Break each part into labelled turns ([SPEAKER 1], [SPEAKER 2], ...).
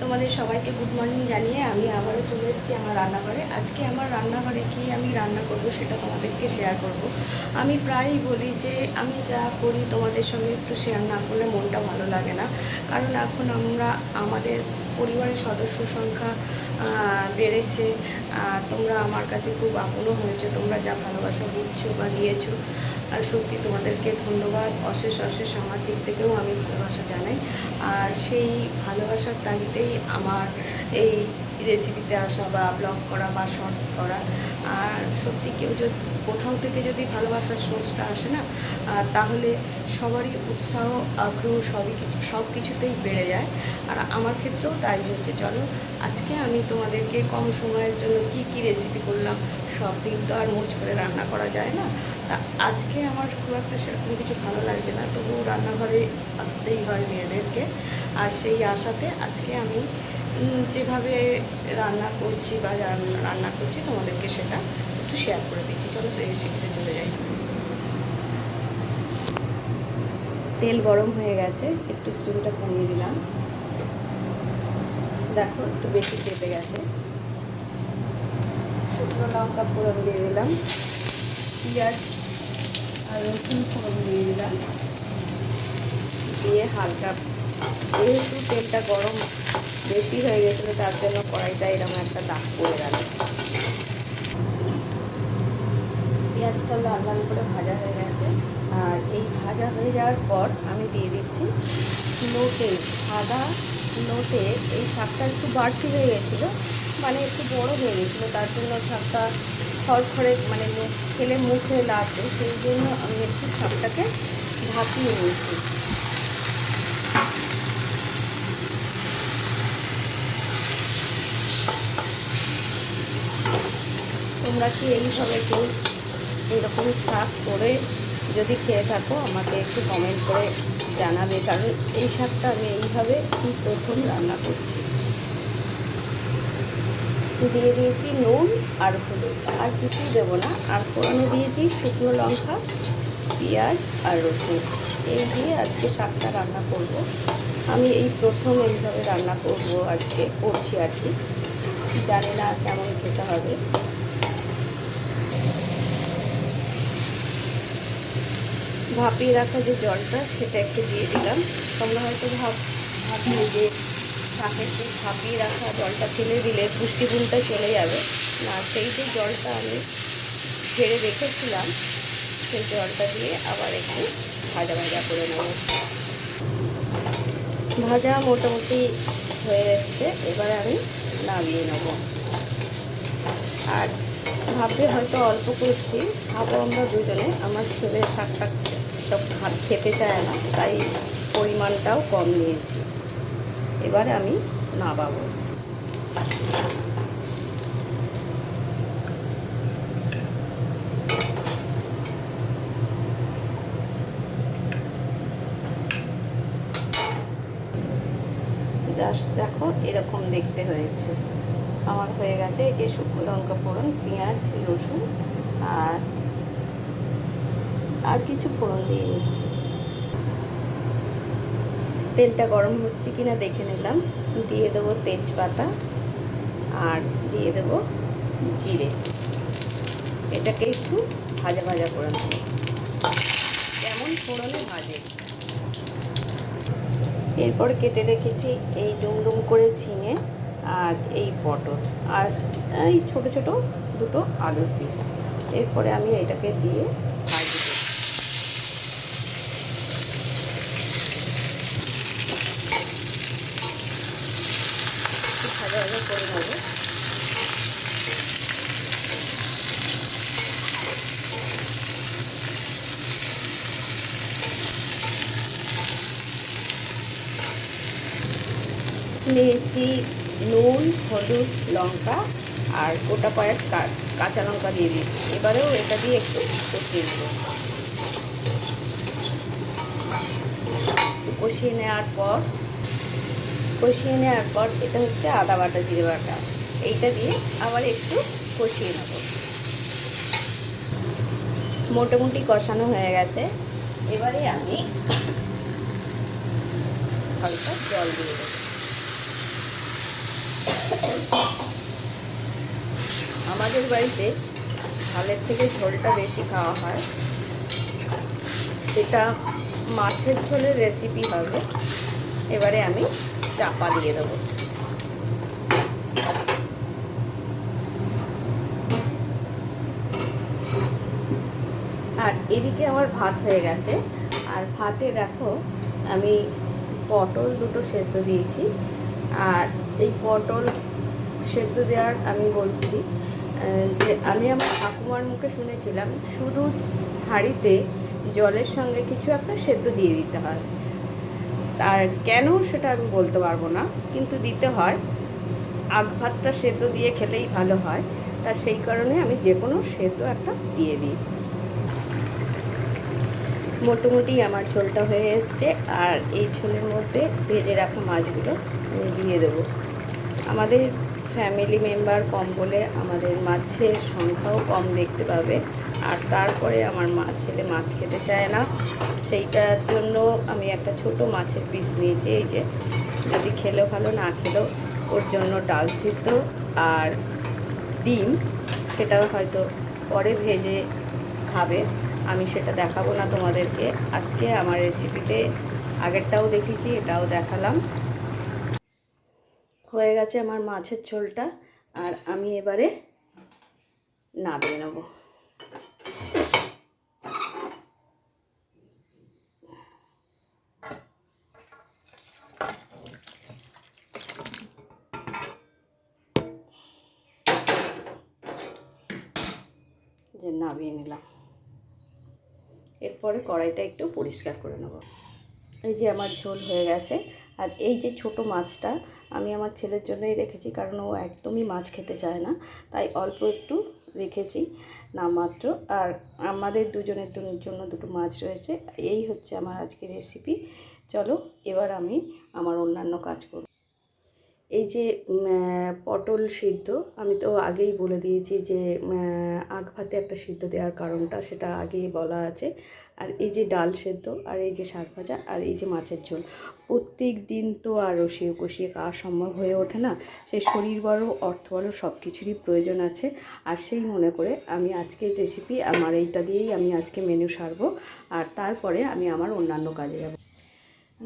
[SPEAKER 1] তোমাদের সবাইকে good morning জানিয়ে আমি আবারও চলে এসেছি আমার রান্নাঘরে। আজকে আমার রান্নাঘরে কি আমি রান্না করব সেটা তোমাদেরকে শেয়ার করব। আমি প্রায়ই বলি যে আমি যা করি তোমাদের সঙ্গে একটু শেয়ার না করলে মনটা ভালো লাগে না। কারণ এখন আমরা আমাদের পরিবারের সদস্য সংখ্যা বেড়েছে। তোমরা আমার কাছে খুব আপনও হয়েছে। তোমরা যা ভালোবাসা দিচ্ছ বা দিয়েছ আর সত্যি তোমাদেরকে ধন্যবাদ। অশেষ অশেষ আমার দিক থেকেও আমি ভালোবাসা জানাই। আর সেই ভালোবাসার তাগিদেই আমার এই রেসিপিতে আসা বা ব্লগ করা বা শর্টস করা। আর সত্যি কেউ যদি, কোথাও থেকে যদি ভালোবাসার সোর্সটা আসে না তাহলে সবারই উৎসাহ, আগ্রহ সবই কিছু, সব কিছুতেই বেড়ে যায়। আর আমার ক্ষেত্রেও তাই হয়েছে চলো, আজকে আমি তোমাদেরকে কম সময়ের জন্য কি কি রেসিপি করলাম, সব দিন তো আর মোচ করে রান্না করা যায় না। তা আজকে আমার খুব একটা সেরকম কিছু ভালো লাগছে না, তবুও রান্নাঘরে আসতেই হয় মেয়েদেরকে। আর সেই আশাতে আজকে আমি যেভাবে রান্না করছি বা রান্না- করছি তোমাদেরকে সেটা একটু শেয়ার করে দিচ্ছি। চলো রেসিপিতে চলে যাই। তেল গরম হয়ে গেছে, একটু স্টিমটা কমিয়ে দিলাম দেখো, একটু বেশি চেপে গেছে। শুকনো লঙ্কা ফোড়ন দিয়ে দিলাম। পেঁয়াজ আর রসুন ফোড়ন দিয়ে দিলাম। দিয়ে হালকা যেহেতু তেলটা গরম বেশি হয়ে গেছিল, তার জন্য কড়াইটা এরকম একটা দাগ পড়ে গেল। পেঁয়াজটা লাল লাল করে ভাজা হয়ে গেছে। আর এই ভাজা হয়ে যাওয়ার পর আমি দিয়ে দিচ্ছি লোটে সাদা লোটে। এই শাকটা একটু বাড়তি হয়ে গেছিল মানে একটু বড় হয়ে গেছিল, তার জন্য শাকটা খড়খড়ে মানে মুখ খেলে মুখে লাগবে, সেই জন্য আমি একটু শাকটাকে ভাপিয়ে নিয়েছি তোমরা কি এইভাবে কেউ এরকম শাক করে যদি খেয়ে থাকো, আমাকে একটু কমেন্ট করে জানাবে, কারণ এই শাকটা আমি এইভাবে এই প্রথম রান্না করছি। দিয়ে দিয়েছি নুন আর হলুদ। আর কিছুই দেবো না। আর ফোড়নে দিয়েছি শুকনো লঙ্কা, পেঁয়াজ আর রসুন। এই দিয়ে আজকে শাকটা রান্না করব। আমি এই প্রথম এইভাবে রান্না করব আজকে, করছি আর কি। জানি না কেমন খেতে হবে। ভাপিয়ে রাখা যে জলটা, সেটা একটু দিয়ে দিলাম। তোমরা হয়তো ভাব, ভাবলে যে শাকের যে ভাপিয়ে রাখা জলটা ফেলে দিলে পুষ্টিগুণটা চলে যাবে। না, সেই যে জলটা আমি ছেড়ে রেখেছিলাম, সেই জলটা দিয়ে আবার একটু ভাজা ভাজা করে নেব। ভাজা মোটামুটি হয়ে এসছে এবারে আমি নামিয়ে নেব। আর ভাববে হয়তো অল্প করছি খাব আমরা দুজনে, আমার ছেলে শাকটা সব খেতে চায় না, তাই পরিমাণটাও কম নিয়েছি। এবারে আমি নামাবো। জাস্ট দেখো, এরকম দেখতে হয়েছে। আমার হয়ে গেছে এই যে শুকনো লঙ্কা ফোড়ন, পেঁয়াজ, রসুন আর আর কিছু ফোড়ন দিয়ে নিই তেলটা গরম হচ্ছে কিনা দেখে নিলাম। দিয়ে দেবো তেজপাতা আর দিয়ে দেবো জিরে। এটাকে একটু ভাজা ভাজা করে নেব। যেমন ফোড়নে ভাজে। এরপর কেটে রেখেছি এই ডুমডুম করে ঝিঙে আর এই পটল আর এই ছোট ছোট দুটো আলুর পিস। এরপরে আমি এটাকে দিয়ে ভাজবো একটু ভাজা ভাজা করে নুন, হলুদ, লঙ্কা, আর গোটা কয়েক কাঁচা লঙ্কা দিয়ে দিচ্ছি। এবারেও এটা দিয়ে একটু কষিয়ে নেব। কষিয়ে নেওয়ার পর কষিয়ে নেওয়ার পর এটা হচ্ছে আদা বাটা, জিরে বাটা। এইটা দিয়ে আবার একটু কষিয়ে নেব। মোটামুটি কষানো হয়ে গেছে। এবারে আমি হালকা জল দিয়ে দেবো। আমাদের বাড়িতে ঝালের থেকে ঝোলটা বেশি খাওয়া হয়। এটা মাছের ঝোলের রেসিপি হবে। এবারে আমি চাপা দিয়ে দেবো। আর এদিকে আমার ভাত হয়ে গেছে। আর ভাতে দেখো, আমি পটল দুটো সেদ্ধ দিয়েছি। আর এই পটল সেদ্ধ দেওয়ার আমি বলছি যে আমি আমার ঠাকুমার মুখে শুনেছিলাম, শুধু হাঁড়িতে জলের সঙ্গে কিছু একটা সেদ্ধ দিয়ে দিতে হয়। আর কেন সেটা আমি বলতে পারব না, কিন্তু দিতে হয়। আগ ভাতটা সেদ্ধ দিয়ে খেলেই ভালো হয়, তা সেই কারণে আমি যে কোনো সেদ্ধ একটা দিয়ে দিই। মোটামুটি আমার ঝোলটা হয়ে এসছে, আর এই ঝোলের মধ্যে ভেজে রাখা মাছগুলো আমি দিয়ে দেবো। আমাদের ফ্যামিলি মেম্বার কম বলে আমাদের মাছের সংখ্যাও কম দেখতে পাবে। আর তারপরে আমার মা, ছেলে মাছ খেতে চায় না। সেইটার জন্য আমি একটা ছোট মাছের পিস নিয়েছি, এই যে। যদি খেলেও ভালো, না খেলেও ওর জন্য ডাল সিদ্ধ আর ডিম। সেটা হয়তো পরে ভেজে খাবে। আমি সেটা দেখাবো না তোমাদেরকে। আজকে আমার রেসিপিতে আগেরটাও দেখেছি, এটাও দেখালাম। হয়ে গেছে আমার মাছের ঝোলটা, আর আমি এবারে নামিয়ে নেব। যে নামিয়ে নিলাম। এরপরে কড়াইটা একটু পরিষ্কার করে নেব। এই যে আমার ঝোল হয়ে গেছে। আর এই যে ছোট মাছটা আমি আমার ছেলের জন্যই রেখেছি, কারণ ও একদমই মাছ খেতে চায় না। তাই অল্প একটু রেখেছি নামমাত্র আর আমাদের দুজনের জন্য দুটো মাছ রয়েছে। এই হচ্ছে আমার আজকের রেসিপি চলো এবার আমি আমার অন্যান্য কাজ করব এই যে পটল সিদ্ধ, আমি তো আগেই বলে দিয়েছি যে আগ ভাতে একটা সিদ্ধ দেওয়ার কারণটা, সেটা আগেই বলা আছে। আর এই যে ডাল সেদ্ধ, আর এই যে শাক ভাজা, আর এই যে মাছের ঝোল, প্রত্যেক দিন তো আর রসিয়ে কষিয়ে খাওয়া সম্ভব হয়ে ওঠে না। সেই শরীর বড়, অর্থ বড় সব কিছুরই প্রয়োজন আছে। আর সেই মনে করে আমি আজকের রেসিপি আমার এইটা দিয়েই আমি আজকে মেনু সারবো। আর তারপরে আমি আমার অন্যান্য কাজে যাব।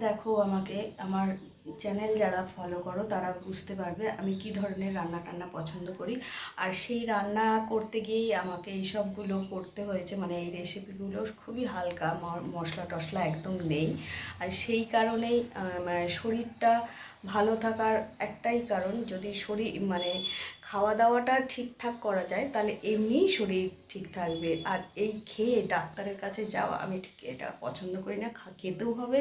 [SPEAKER 1] দেখো, আমাকে, আমার চ্যানেল যারা ফলো করো, তারা বুঝতে পারবে আমি কি ধরনের রান্না টান্না পছন্দ করি। আর সেই রান্না করতে গিয়েই আমাকে এই সবগুলো করতে হয়েছে মানে এই রেসিপিগুলো খুবই হালকা মশলা টশলা একদম নেই। আর সেই কারণেই মানে শরীরটা ভালো থাকার একটাই কারণ, যদি শরীর মানে খাওয়া দাওয়াটা ঠিকঠাক করা যায়, তাহলে এমনিই শরীর ঠিক থাকবে। আর এই খেয়ে ডাক্তারের কাছে যাওয়া, আমি ঠিক এটা পছন্দ করি না খেতেও হবে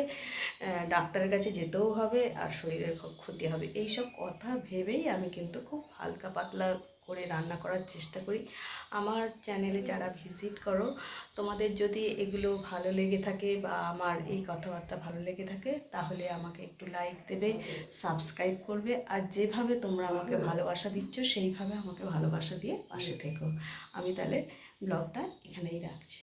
[SPEAKER 1] ডাক্তারের কাছে যেতেও হবে, আর শরীরের ক্ষতি হবে। এইসব কথা ভেবেই আমি কিন্তু খুব হালকা পাতলা করে রান্না করার চেষ্টা করি। আমার চ্যানেলে যারা ভিজিট করো, তোমাদের যদি এগুলো ভালো লেগে থাকে বা আমার এই কথাবার্তা ভালো লেগে থাকে, তাহলে আমাকে একটু লাইক দেবে সাবস্ক্রাইব করবে। আর যেভাবে তোমরা আমাকে ভালোবাসা দিচ্ছ, সেইভাবে আমাকে ভালোবাসা দিয়ে পাশে থেকো। আমি তাহলে ব্লগটা এখানেই রাখছি।